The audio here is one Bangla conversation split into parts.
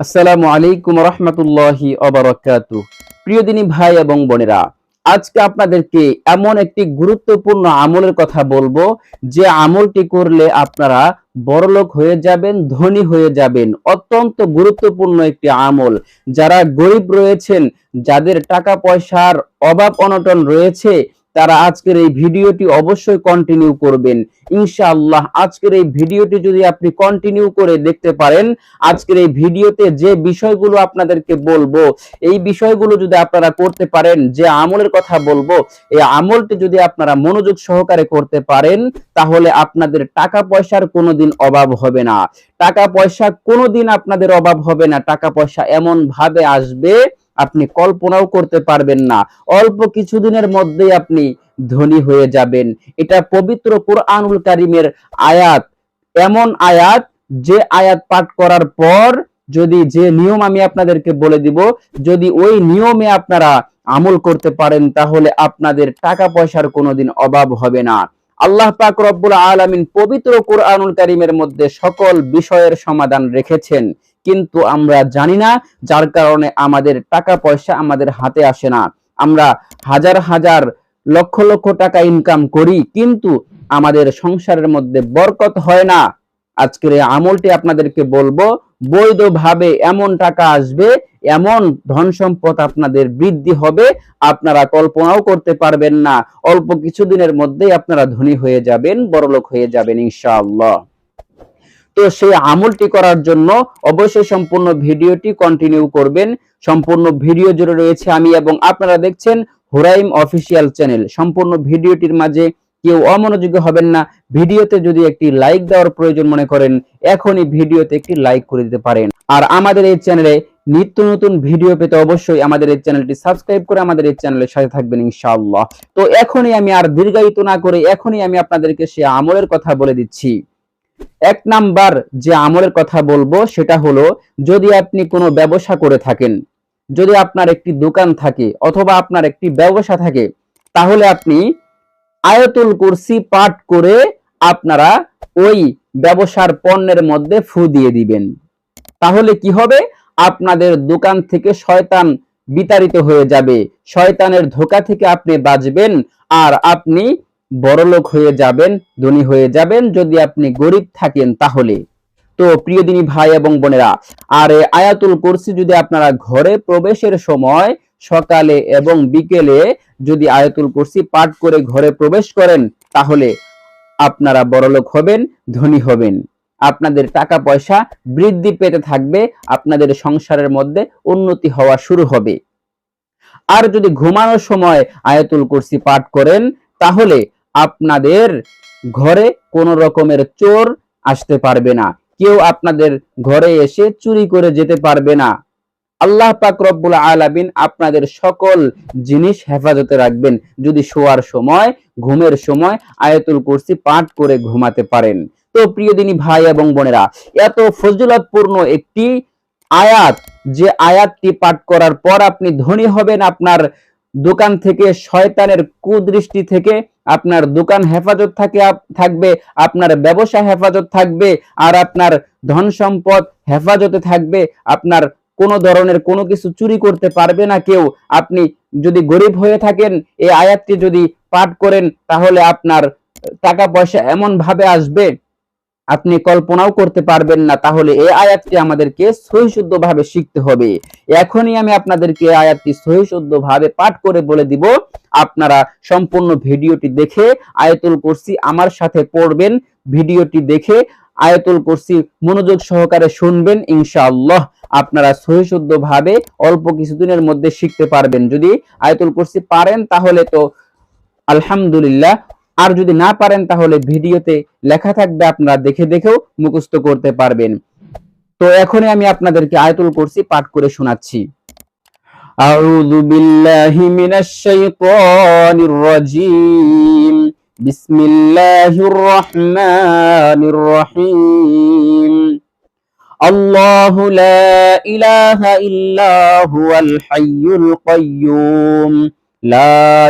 আসসালামু আলাইকুম রহমতুল্লাহি অবরাকাতু। প্রিয় দিনী ভাই এবং বোনেরা, আজকে আপনাদেরকে এমন একটি গুরুত্বপূর্ণ আমলের কথা বলব, যে আমলটি করলে আপনারা বড়লোক হয়ে যাবেন, ধনী হয়ে যাবেন। অত্যন্ত গুরুত্বপূর্ণ একটি আমল। যারা গরিব রয়েছেন, যাদের টাকা পয়সার অভাব অনটন রয়েছে তারা আজকের এই ভিডিওটি অবশ্যই কন্টিনিউ করবেন। ইনশাআল্লাহ, আজকের এই ভিডিওটি যদি আপনি কন্টিনিউ করে দেখতে পারেন, আজকের এই ভিডিওতে যে বিষয়গুলো আপনাদেরকে বলব, এই বিষয়গুলো যদি আপনারা করতে পারেন, যে আমলের কথা বলব, এই আমলটি যদি আপনারা মনোযোগ সহকারে করতে পারেন, তাহলে আপনাদের টাকা পয়সার কোনোদিন অভাব হবে না। টাকা পয়সা কোনোদিন আপনাদের অভাব হবে না। টাকা পয়সা এমন ভাবে আসবে আপনি কল্পনাও করতে পারবেন না। অল্প কিছুদিনের মধ্যেই আপনি ধনী হয়ে যাবেন। এটা পবিত্র কোরআনুল কারিমের আয়াত। এমন আয়াত, যে আয়াত পাঠ করার পর যদি যে নিয়ম আমি আপনাদেরকে বলে দিব, যদি ওই নিয়মে আপনারা আমল করতে পারেন, তাহলে আপনাদের টাকা পয়সার কোনোদিন অভাব হবে না। আল্লাহ পাক রব্বুল আলামিন পবিত্র কোরআনুল কারিমের মধ্যে সকল বিষয়ের সমাধান রেখেছেন। কিন্তু আমরা জানি না, যার কারণে আমাদের টাকা পয়সা আমাদের হাতে আসে না। আমরা হাজার হাজার লক্ষ লক্ষ টাকা ইনকাম করি, কিন্তু আমাদের সংসারের মধ্যে বরকত হয় না। আজকের এই আমলটি আপনাদেরকে বলব, বৈধভাবে এমন টাকা আসবে, এমন ধন সম্পদ আপনাদের বৃদ্ধি হবে, আপনারা কল্পনাও করতে পারবেন না। অল্প কিছুদিনের মধ্যেই আপনারা ধনী হয়ে যাবেন, বড়লোক হয়ে যাবেন, ইনশাআল্লাহ। তো সেই আমলটি করার জন্য অবশ্যই সম্পূর্ণ ভিডিওটি কন্টিনিউ করবেন। সম্পূর্ণ ভিডিও জুড়ে রয়েছে আমি এবং আপনারা দেখছেন হুরাইম অফিসিয়াল চ্যানেল। সম্পূর্ণ ভিডিওটির মাঝে কেউ অমনোযোগী হবেন না। ভিডিওতে যদি একটি লাইক দেওয়ার প্রয়োজন মনে করেন, এখনই ভিডিওতে একটি লাইক করে দিতে পারেন। আর আমাদের এই চ্যানেলে নিত্য নতুন ভিডিও পেতে অবশ্যই আমাদের এই চ্যানেলটি সাবস্ক্রাইব করে আমাদের এই চ্যানেলের সাথে থাকবেন ইনশাআল্লাহ। তো এখনই আমি আর দীর্ঘায়িত না করে এখনই আমি আপনাদেরকে সে আমলের কথা বলে দিচ্ছি। এক নাম্বার যে আমলের কথা বলব, সেটা হলো যদি আপনি কোনো ব্যবসা করে থাকেন, যদি আপনার একটি দোকান থাকে অথবা আপনার একটি ব্যবসা থাকে, তাহলে আপনি আয়তুল কুরসি পাঠ করে আপনারা ওই ব্যবসার পণ্যের মধ্যে ফু দিয়ে দিবেন। তাহলে কি হবে? আপনাদের দোকান থেকে শয়তান বিতাড়িত হয়ে যাবে। শয়তানের ধোকা থেকে আপনি বাঁচবেন, আর আপনি বড়লোক হয়ে যাবেন, ধনী হয়ে যাবেন, যদি আপনি গরিব থাকেন তাহলে। তো প্রিয় দিনী ভাই এবং বোনেরা, আর আয়াতুল কুরসি যদি আপনারা ঘরে প্রবেশের সময় সকালে এবং বিকেলে যদি আয়াতুল কুরসি পাঠ করে ঘরে প্রবেশ করেন, তাহলে আপনারা বড়লোক হবেন, ধনী হবেন। আপনাদের টাকা পয়সা বৃদ্ধি পেতে থাকবে, আপনাদের সংসারের মধ্যে উন্নতি হওয়া শুরু হবে। আর যদি ঘুমানোর সময় আয়াতুল কুরসি পাঠ করেন, তাহলে আপনাদের ঘরে কোনো রকমের চোর আসতে পারবে না। কেউ আপনাদের ঘরে এসে চুরি করে যেতে পারবে না। আল্লাহ পাক রব্বুল আলামিন আপনাদের সকল জিনিস হেফাজতে রাখবেন। যদি শোয়ার সময়, ঘুমের সময় আয়াতুল কুরসি পাঠ করে ঘুমাতে পারেন। তো প্রিয় দিনী ভাই এবং বোনেরা, এত ফজিলতপূর্ণ একটি আয়াত, যে আয়াতটি পাঠ করার পর আপনি ধনী হবেন, আপনার দোকান থেকে, শয়তানের কুদৃষ্টি থেকে আপনার দোকান হেফাজত থাকে থাকবে, আপনার ব্যবসা হেফাজত থাকবে, আর আপনার ধন সম্পদ হেফাজতে থাকবে, আপনার কোনো ধরনের কোনো কিছু চুরি করতে পারবে না কেউ। আপনি যদি গরিব হয়ে থাকেন, এই আয়াতটি যদি পাঠ করেন, তাহলে আপনার টাকা পয়সা এমন ভাবে আসবে আপনি কল্পনাও করতে পারবেন না, তাহলে এই আয়াতটি আমাদেরকে সহিশুদ্ধ ভাবে শিখতে হবে। এখনই আমি আপনাদেরকে আয়াতটি সহিশুদ্ধ ভাবে পাঠ করে বলে দিব। আপনারা সম্পূর্ণ ভিডিওটি দেখে আয়াতুল কুরসি আমার সাথে পড়বেন, ভিডিওটি দেখে আয়াতুল কুরসি মনোযোগ সহকারে শুনবেন, ইনশাআল্লাহ আপনারা সহিশুদ্ধ ভাবে অল্প কিছুদিনের মধ্যে শিখতে পারবেন। যদি আয়াতুল কুরসি পারেন, তাহলে তো আলহামদুলিল্লাহ আর যদি না পারেন তাহলে ভিডিওতে লেখা থাকবে আপনারা দেখে দেখেও মুখস্থ করতে পারবেন তো এখনই আমি আপনাদেরকে আয়াতুল কুরসি পাঠ করে শোনাচ্ছি أعوذ بالله من الشيطان الرجيم بسم الله الرحمن الرحيم الله لا إله إلا هو الحي القيوم لا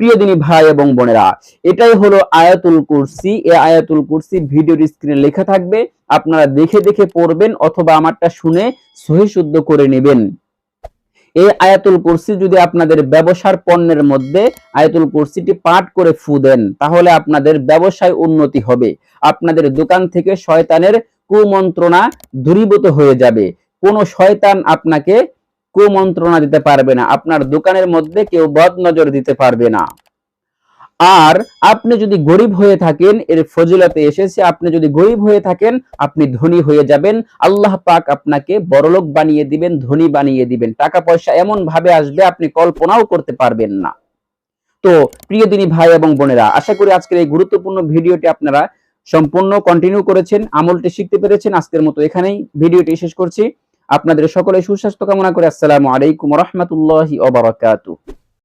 প্রিয় দিনী ভাই এবং বোনেরা, এটাই হলো আয়াতুল কুরসি। এ আয়াতুল কুরসি ভিডিওর স্ক্রিনে লেখা থাকবে, আপনারা দেখে দেখে পড়বেন অথবা আমারটা শুনে সহি শুদ্ধ করে নেবেন। এই আয়াতুল কুরসি যদি আপনাদের ব্যবসার পণ্যের মধ্যে আয়াতুল কুরসিটি পাঠ করে ফু দেন, তাহলে আপনাদের ব্যবসায় উন্নতি হবে। আপনাদের দোকান থেকে শয়তানের কুমন্ত্রণা দূরীভূত হয়ে যাবে। কোন শয়তান আপনাকে কুমন্ত্রণা দিতে পারবে না। আপনার দোকানের মধ্যে কেউ বদ নজর দিতে পারবে না। আর আপনি যদি গরিব হয়ে থাকেন, এর ফজিলতে এসেছে, আপনি যদি গরিব হয়ে থাকেন, আপনি ধনী হয়ে যাবেন। আল্লাহ পাক আপনাকে বড়লোক বানিয়ে দিবেন, ধনী বানিয়ে দিবেন। টাকা পয়সা এমন ভাবে আসবে, আপনি কল্পনাও করতে পারবেন না। তো, প্রিয় দিনী ভাই এবং বোনেরা, আশা করি আজকের এই গুরুত্বপূর্ণ ভিডিওটি আপনারা সম্পূর্ণ কন্টিনিউ করেছেন, আমলটি শিখতে পেরেছেন। আজকের মতো এখানেই ভিডিওটি শেষ করছি। আপনাদের সকলে সুস্বাস্থ্য কামনা করে আসসালামু আলাইকুম রহমতুল্লাহি ওবারাকাতুহু